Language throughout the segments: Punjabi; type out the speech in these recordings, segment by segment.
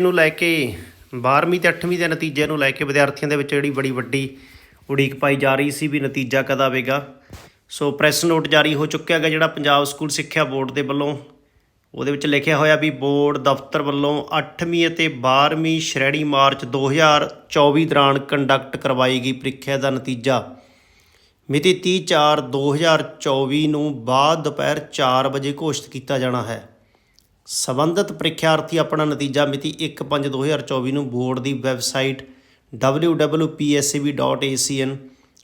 ਨੂੰ ਲੈ ਕੇ 12ਵੀਂ ਤੇ 8ਵੀਂ ਦੇ ਨਤੀਜੇ ਨੂੰ ਲੈ ਕੇ ਵਿਦਿਆਰਥੀਆਂ ਦੇ ਵਿੱਚ ਜਿਹੜੀ ਬੜੀ ਵੱਡੀ ਉਡੀਕ ਪਾਈ ਜਾ ਰਹੀ ਸੀ ਵੀ ਨਤੀਜਾ ਕਦ ਆਵੇਗਾ। ਸੋ ਪ੍ਰੈਸ ਨੋਟ ਜਾਰੀ ਹੋ ਚੁੱਕਿਆ ਹੈਗਾ ਜਿਹੜਾ ਪੰਜਾਬ ਸਕੂਲ ਸਿੱਖਿਆ ਬੋਰਡ ਦੇ ਵੱਲੋਂ। ਉਹਦੇ ਵਿੱਚ ਲਿਖਿਆ ਹੋਇਆ ਵੀ ਬੋਰਡ ਦਫ਼ਤਰ ਵੱਲੋਂ 8ਵੀਂ ਅਤੇ 12ਵੀਂ ਸ਼੍ਰੇਣੀ ਮਾਰਚ 2024 ਦੌਰਾਨ ਕੰਡਕਟ ਕਰਵਾਈ ਗਈ ਪ੍ਰੀਖਿਆ ਦਾ ਨਤੀਜਾ। ਮਿਤੀ 30/4/2024 ਨੂੰ ਬਾਅਦ ਦੁਪਹਿਰ 4 ਵਜੇ ਘੋਸ਼ਿਤ ਕੀਤਾ ਜਾਣਾ ਹੈ। ਸਬੰਧਤ ਪ੍ਰੀਖਿਆਰਥੀ ਆਪਣਾ ਨਤੀਜਾ ਮਿਤੀ 1/5/2024 ਨੂੰ ਬੋਰਡ ਦੀ ਵੈਬਸਾਈਟ www.pscb.acn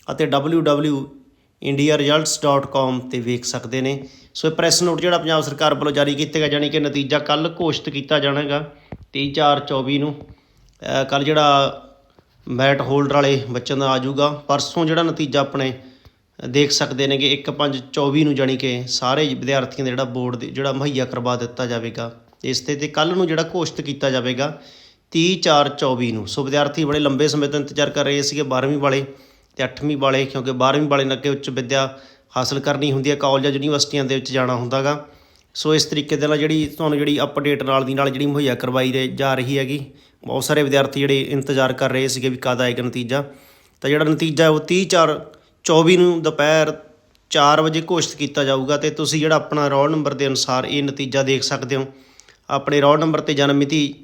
ਅਤੇ www.indiaresults.com ਤੇ ਵੇਖ ਸਕਦੇ ਨੇ। ਸੋ ਇਹ ਪ੍ਰੈਸ ਨੋਟ ਜਿਹੜਾ ਪੰਜਾਬ ਸਰਕਾਰ ਵੱਲੋਂ ਜਾਰੀ ਕੀਤਾ ਗਿਆ ਜਾਣੀ ਕਿ ਨਤੀਜਾ ਕੱਲ ਘੋਸ਼ਿਤ ਕੀਤਾ ਜਾਣਾਗਾ 23/4/24 ਨੂੰ। ਕੱਲ ਜਿਹੜਾ ਮੈਟ ਹੋਲਡਰ ਵਾਲੇ ਬੱਚਿਆਂ ਦਾ ਆ ਜਾਊਗਾ। ਪਰਸੋਂ ਜਿਹੜਾ ਨਤੀਜਾ ਆਪਣੇ ਦੇਖ ਸਕਦੇ ਨੇਗੇ ਇੱਕ ਪੰਜ 24 ਨੂੰ ਜਾਣੀ ਕਿ ਸਾਰੇ ਵਿਦਿਆਰਥੀਆਂ ਦਾ ਜਿਹੜਾ ਬੋਰਡ ਦੇ ਜਿਹੜਾ ਮੁਹੱਈਆ ਕਰਵਾ ਦਿੱਤਾ ਜਾਵੇਗਾ। ਇਸ ਤੇ ਤੇ ਕੱਲ ਨੂੰ ਜਿਹੜਾ ਘੋਸ਼ਿਤ ਕੀਤਾ ਜਾਵੇਗਾ 30/4/24 ਨੂੰ। ਸੋ ਵਿਦਿਆਰਥੀ ਬੜੇ ਲੰਬੇ ਸਮੇਂ ਤੋਂ ਇੰਤਜ਼ਾਰ ਕਰ ਰਹੇ ਸੀਗੇ 12ਵੀਂ ਵਾਲੇ ਤੇ 8ਵੀਂ ਵਾਲੇ, ਕਿਉਂਕਿ 12ਵੀਂ ਵਾਲੇ ਨੇ ਅੱਗੇ ਉੱਚ ਵਿੱਦਿਆ ਹਾਸਲ ਕਰਨੀ ਹੁੰਦੀ ਹੈ, ਕਾਲਜਾਂ ਯੂਨੀਵਰਸਿਟੀਆਂ ਦੇ ਵਿੱਚ ਜਾਣਾ ਹੁੰਦਾਗਾ। ਸੋ ਇਸ ਤਰੀਕੇ ਦੇ ਨਾਲ ਜਿਹੜੀ ਤੁਹਾਨੂੰ ਜਿਹੜੀ ਅਪਡੇਟ ਨਾਲ ਦੀ ਨਾਲ ਜਿਹੜੀ ਮੁਹੱਈਆ ਕਰਵਾਈ ਰਹੇ ਜਾ ਰਹੀ ਹੈਗੀ, ਬਹੁਤ ਸਾਰੇ ਵਿਦਿਆਰਥੀ ਜਿਹੜੇ ਇੰਤਜ਼ਾਰ ਕਰ ਰਹੇ ਸੀਗੇ ਵੀ ਕਦ ਆਏਗਾ ਨਤੀਜਾ। ਤਾਂ ਜਿਹੜਾ ਨਤੀਜਾ ਉਹ 30 4 24 ਨੂੰ ਦੁਪਹਿਰ 4 ਵਜੇ ਘੋਸ਼ਿਤ ਕੀਤਾ ਜਾਊਗਾ ਤੇ ਤੁਸੀਂ ਜਿਹੜਾ ਆਪਣਾ ਰੋਲ ਨੰਬਰ ਦੇ ਅਨੁਸਾਰ ਇਹ ਨਤੀਜਾ ਦੇਖ ਸਕਦੇ ਹੋ। ਆਪਣੇ ਰੋਲ ਨੰਬਰ ਤੇ ਜਨਮ ਮਿਤੀ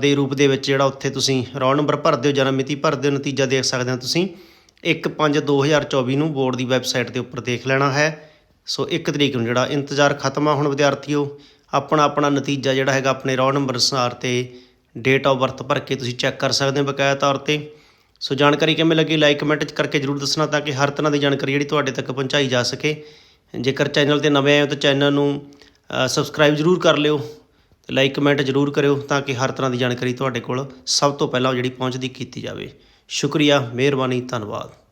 ਦੇ ਰੂਪ ਦੇ ਵਿੱਚ ਜਿਹੜਾ ਉੱਥੇ ਤੁਸੀਂ ਰੋਲ ਨੰਬਰ ਭਰਦੇ ਹੋ ਜਨਮ ਮਿਤੀ ਭਰਦੇ ਹੋ, ਨਤੀਜਾ ਦੇਖ ਸਕਦੇ ਹੋ ਤੁਸੀਂ। 1/5/2024 ਨੂੰ ਬੋਰਡ ਦੀ ਵੈਬਸਾਈਟ ਦੇ ਉੱਪਰ ਦੇਖ ਲੈਣਾ ਹੈ। ਸੋ 1 ਤਰੀਕ ਨੂੰ ਜਿਹੜਾ ਇੰਤਜ਼ਾਰ ਖਤਮ ਆ ਹੁਣ ਵਿਦਿਆਰਥੀਓ, ਆਪਣਾ ਆਪਣਾ ਨਤੀਜਾ ਜਿਹੜਾ ਹੈਗਾ ਆਪਣੇ ਰੋਲ ਨੰਬਰ ਅਨੁਸਾਰ ਤੇ ਡੇਟ ਆਫ ਬਰਥ ਭਰ ਕੇ ਤੁਸੀਂ ਚੈੱਕ ਕਰ ਸਕਦੇ ਹੋ ਬਕਾਇਆ ਤੌਰ ਤੇ। ਸੋ ਜਾਣਕਾਰੀ ਕਿਵੇਂ ਲੱਗੀ? ਲਾਈਕ ਕਮੈਂਟ ਕਰਕੇ ਜਰੂਰ ਦੱਸਣਾ ਤਾਂ ਕਿ ਹਰ ਤਰ੍ਹਾਂ ਦੀ ਜਾਣਕਾਰੀ ਜਿਹੜੀ ਤੁਹਾਡੇ ਤੱਕ ਪਹੁੰਚਾਈ ਜਾ ਸਕੇ। ਜੇਕਰ ਚੈਨਲ ਤੇ ਨਵੇਂ ਆਏ ਹੋ ਤਾਂ ਚੈਨਲ ਨੂੰ ਸਬਸਕ੍ਰਾਈਬ ਜਰੂਰ ਕਰ ਲਿਓ ਤੇ ਲਾਈਕ ਕਮੈਂਟ ਜਰੂਰ ਕਰਿਓ ਤਾਂ ਕਿ ਹਰ ਤਰ੍ਹਾਂ ਦੀ ਜਾਣਕਾਰੀ ਤੁਹਾਡੇ ਕੋਲ ਸਭ ਤੋਂ ਪਹਿਲਾਂ ਜਿਹੜੀ ਪਹੁੰਚਦੀ ਕੀਤੀ ਜਾਵੇ। ਸ਼ੁਕਰੀਆ, ਮਿਹਰਬਾਨੀ, ਧੰਨਵਾਦ।